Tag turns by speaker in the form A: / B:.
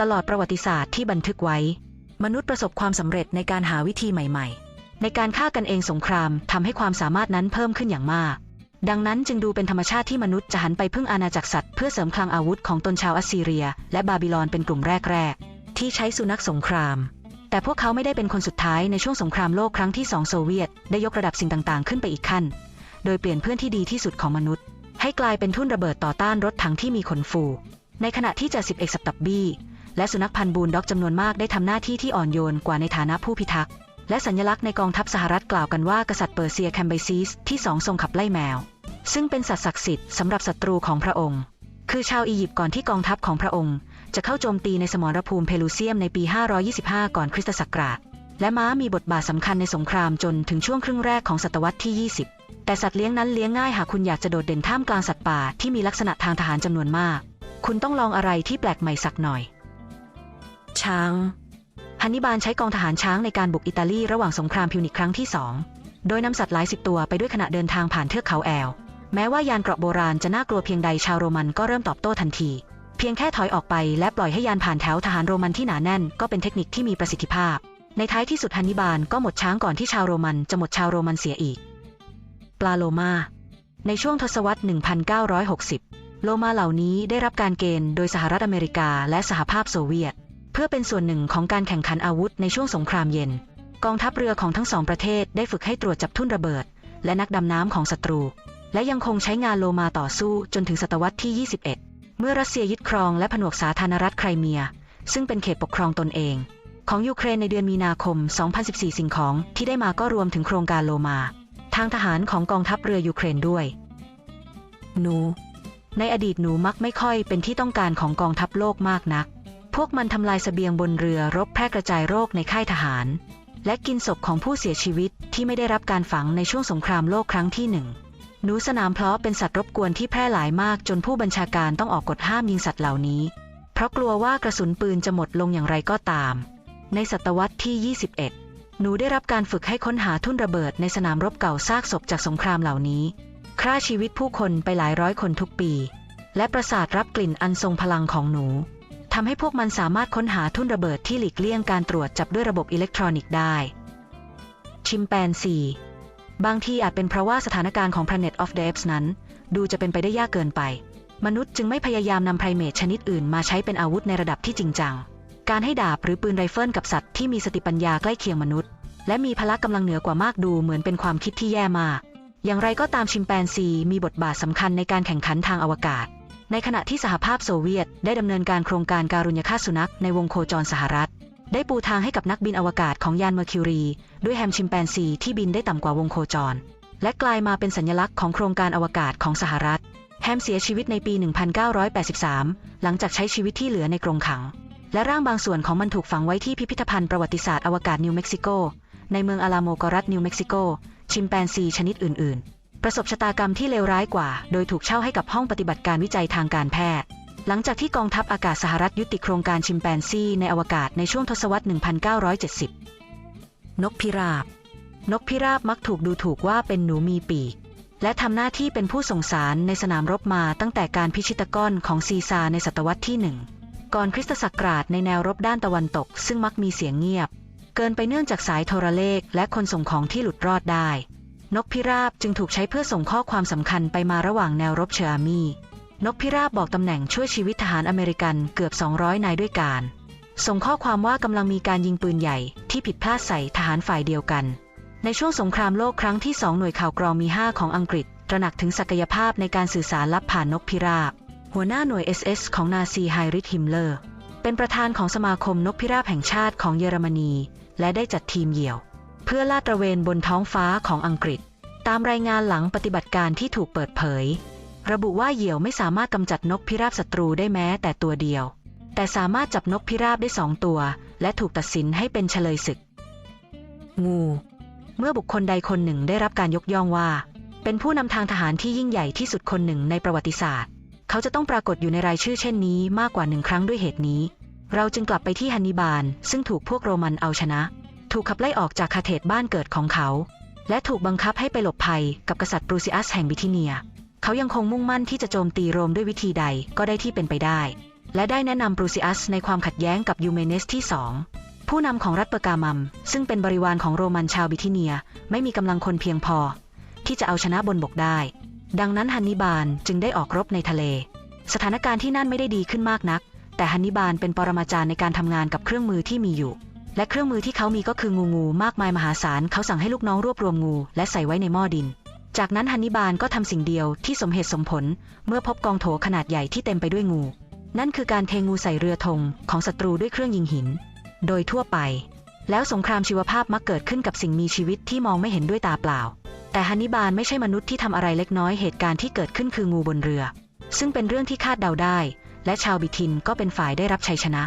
A: ตลอดประวัติศาสตร์ที่บันทึกไว้ มนุษย์ประสบความสำเร็จในการหาวิธีใหม่ ๆ ในการฆ่ากันเองสงครามทำให้ความสามารถนั้นเพิ่มขึ้นอย่างมาก ดังนั้นจึงดูเป็นธรรมชาติที่มนุษย์จะหันไปพึ่งอาณาจักรสัตว์เพื่อเสริมคลังอาวุธของตนชาวอัสซีเรีย และบาบิลอนเป็นกลุ่มแรกๆ ที่ใช้สุนัขสงคราม แต่พวกเขาไม่ได้เป็นคนสุดท้ายในช่วงสงครามโลกครั้งที่สองโซเวียต ได้ยกระดับสิ่งต่างๆ ขึ้นไปอีกขั้น โดยเปลี่ยนเพื่อนที่ดีที่สุดของมนุษย์ ให้กลายเป็นทุ่นระเบิดต่อต้านรถถังที่มีขนฟูในขณะที่จ่าสิบเอกสับตับบี้ และสุนัขพันธุ์บูลด็อกจำนวนมากได้ทำหน้าที่ที่อ่อนโยนกว่าในฐานะผู้พิทักษ์และสัญลักษณ์ในกองทัพสหรัฐกล่าวกันว่ากษัตริย์เปอร์เซียแคมเบซีสที่สองทรงขับไล่แมว ซึ่งเป็นสัตว์ศักดิ์สิทธิ์สำหรับศัตรูของพระองค์ คือชาวอียิปต์ก่อนที่กองทัพของพระองค์ จะเข้าโจมตีในสมรภูมิเพลูเซียมในปี 525 ก่อนคริสตศักราช และม้ามีบทบาทสำคัญในสงครามจนถึงช่วงครึ่งแรกของศตวรรษที่ 20 แต่สัตว์เลี้ยงนั้นเลี้ยงง่ายหากคุณอยากจะโดดเด่นท่ามกลางสัตว์ป่าที่มีลักษณะทางทหารจำนวนมาก คุณต้องลองอะไรที่แปลกใหม่สักหน่อย ช้างฮันนิบาลใช้กองทหารช้างในการบุกอิตาลีระหว่างสงครามพิวนิกครั้งที่สอง โดยนำสัตว์หลายสิบตัวไปด้วยขณะเดินทางผ่านเทือกเขาแอล แม้ว่ายานเกราะโบราณจะน่ากลัวเพียงใดชาวโรมันก็เริ่มตอบโต้ทันที เพียงแค่ถอยออกไปและปล่อยให้ยานผ่านแถวทหารโรมันที่หนาแน่นก็เป็นเทคนิคที่มีประสิทธิภาพ ในท้ายที่สุดฮันนิบาลก็หมดช้างก่อนที่ชาวโรมันจะหมดชาวโรมันเสียอีก ปลาโลมา ในช่วงทศวรรษ 1960 โลมาเหล่านี้ได้รับการเกณฑ์โดยสหรัฐอเมริกาและสหภาพโซเวียต พื่อเป็นส่วนหนึ่งของการแข่งขันอาวุธในช่วงสงครามเย็น กองทัพเรือของทั้งสองประเทศได้ฝึกให้ตรวจจับทุ่นระเบิด และนักดำน้ำของศัตรู และยังคงใช้งานโลมาต่อสู้จนถึงศตวรรษที่ 21 เมื่อรัสเซียยึดครองและผนวกสาธารณรัฐไครเมีย ซึ่งเป็นเขตปกครองตนเอง ของยูเครนในเดือนมีนาคม 2014 สิ่งของที่ได้มาก็รวมถึงโครงการโลมา ทางทหารของกองทัพเรือยูเครนด้วย หนู ในอดีตหนูมักไม่ค่อยเป็นที่ต้องการของกองทัพโลกมากนัก พวกมันทำลายเสบียงบนเรือรบแพร่กระจายโรคในค่ายทหาร และกินศพของผู้เสียชีวิตที่ไม่ได้รับการฝังในช่วงสงครามโลกครั้งที่หนึ่งหนูสนามเพลาะเป็นสัตว์รบกวนที่แพร่หลายมากจนผู้บัญชาการต้องออกกฎห้ามยิงสัตว์เหล่านี้ เพราะกลัวว่ากระสุนปืนจะหมดลงอย่างไรก็ตาม ในศตวรรษที่ 21 หนูได้รับการฝึกให้ค้นหาทุ่นระเบิดในสนามรบเก่าซากศพจากสงครามเหล่านี้ฆ่าชีวิตผู้คนไปหลายร้อยคนทุกปี และประสาทรับกลิ่นอันทรงพลังของหนู ทำให้พวกมันสามารถค้นหาทุ่นระเบิดที่หลีกเลี่ยงการตรวจจับด้วยระบบอิเล็กทรอนิกส์ได้ ชิมแปนซีบางทีอาจเป็นเพราะว่าสถานการณ์ของ Planet of the Apes นั้น ดูจะเป็นไปได้ยากเกินไป มนุษย์จึงไม่พยายามนำไพรเมทชนิดอื่นมาใช้เป็นอาวุธในระดับที่จริงจัง การให้ดาบหรือปืนไรเฟิลกับสัตว์ที่มีสติปัญญาใกล้เคียงมนุษย์ และมีพละกำลังเหนือกว่ามากดูเหมือนเป็นความคิดที่แย่มาก อย่างไรก็ตามชิมแปนซีมีบทบาทสำคัญในการแข่งขันทางอวกาศ ในขณะที่สหภาพโซเวียตได้ดำเนินการโครงการการุญฆาตสุนัขในวงโคจรสหรัฐ ได้ปูทางให้กับนักบินอวกาศของยานเมอร์คิวรี ด้วยแฮมชิมแปนซีที่บินได้ต่ำกว่าวงโคจร และกลายมาเป็นสัญลักษณ์ของโครงการอวกาศของสหรัฐ แฮมเสียชีวิตในปี 1983 หลังจากใช้ชีวิตที่เหลือในกรงขัง และร่างบางส่วนของมันถูกฝังไว้ที่พิพิธภัณฑ์ประวัติศาสตร์อวกาศนิวเม็กซิโกในเมืองอาลาโมกรัฐนิวเม็กซิโกชิมแปนซีชนิดอื่น ๆ ประสบชะตากรรมที่เลวร้ายกว่า โดยถูกเช่าให้กับห้องปฏิบัติการวิจัยทางการแพทย์ หลังจากที่กองทัพอากาศสหรัฐยุติโครงการชิมแปนซีในอวกาศในช่วงทศวรรษ 1970 นกพิราบ นกพิราบมักถูกดูถูกว่าเป็นหนูมีปีก และทำหน้าที่เป็นผู้ส่งสารในสนามรบมาตั้งแต่การพิชิตก้อนของซีซาในศตวรรษที่หนึ่งก่อนคริสตศักราชในแนวรบด้านตะวันตก ซึ่งมักมีเสียงเงียบ เกินไปเนื่องจากสายโทรเลขและคนส่งของที่หลุดรอดได้ นกพิราบจึงถูกใช้เพื่อส่งข้อความสำคัญไปมาระหว่างแนวรบเชอร์อามี นกพิราบบอกตำแหน่งช่วยชีวิตทหารอเมริกันเกือบ 200 นายด้วยกันส่งข้อความว่ากำลังมีการยิงปืนใหญ่ที่ผิดพลาดใส่ทหารฝ่ายเดียวกัน ในช่วงสงครามโลกครั้งที่สองหน่วยข่าวกรองมี 5 ของอังกฤษ ตระหนักถึงศักยภาพในการสื่อสารลับผ่านนกพิราบ หัวหน้าหน่วย SS ของนาซีไฮริชฮิมเลอร์ เป็นประธานของสมาคมนกพิราบแห่งชาติของเยอรมนี และได้จัดทีมเหยี่ยว เพื่อลาดตระเวนบนท้องฟ้าของอังกฤษ ตามรายงานหลังปฏิบัติการที่ถูกเปิดเผย ระบุว่าเหยี่ยวไม่สามารถกำจัดนกพิราบศัตรูได้แม้แต่ตัวเดียว แต่สามารถจับนกพิราบได้สองตัว และถูกตัดสินให้เป็นเฉลยศึก งู เมื่อบุคคลใดคนหนึ่งได้รับการยกย่องว่า เป็นผู้นำทางทหารที่ยิ่งใหญ่ที่สุดคนหนึ่งในประวัติศาสตร์ เขาจะต้องปรากฏอยู่ในรายชื่อเช่นนี้มากกว่าหนึ่งครั้งด้วยเหตุนี้ เราจึงกลับไปที่ฮันนิบาลซึ่งถูกพวกโรมันเอาชนะ ถูกขับไล่ออกจากคาเทตบ้านเกิดของเขา และถูกบังคับให้ไปหลบภัยกับกษัตริย์ปรูซิอัสแห่งบิทิเนีย เขายังคงมุ่งมั่นที่จะโจมตีโรมด้วยวิธีใดก็ได้ที่เป็นไปได้ และได้แนะนำปรูซิอัสในความขัดแย้งกับยูเมเนสที่สองผู้นำของรัฐเปอร์กามัม ซึ่งเป็นบริวารของโรมันชาวบิทิเนียไม่มีกำลังคนเพียงพอ ที่จะเอาชนะบนบกได้ ดังนั้นฮันนิบาลจึงได้ออกรบในทะเล สถานการณ์ที่นั่นไม่ได้ดีขึ้นมากนัก แต่ฮันนิบาลเป็นปรมาจารย์ในการทำงานกับเครื่องมือที่มีอยู่ และเครื่องมือที่เขามีก็คืองูงูมากมายมหาศาลเขาสั่งให้ลูกน้องรวบรวมงู และใส่ไว้ในหม้อดิน จากนั้นฮันนิบาลก็ทำสิ่งเดียวที่สมเหตุสมผล เมื่อพบกองโถขนาดใหญ่ที่เต็มไปด้วยงู นั่นคือการเทงูใส่เรือธงของศัตรูด้วยเครื่องยิงหิน โดยทั่วไป แล้วสงครามชีวภาพมักเกิดขึ้นกับสิ่งมีชีวิตที่มองไม่เห็นด้วยตาเปล่า แต่ฮันนิบาลไม่ใช่มนุษย์ที่ทำอะไรเล็กน้อยเหตุการณ์ที่เกิดขึ้นคืองูบนเรือ ซึ่งเป็นเรื่องที่คาดเดาได้ และชาวบิทินก็เป็นฝ่ายได้รับชัยชนะ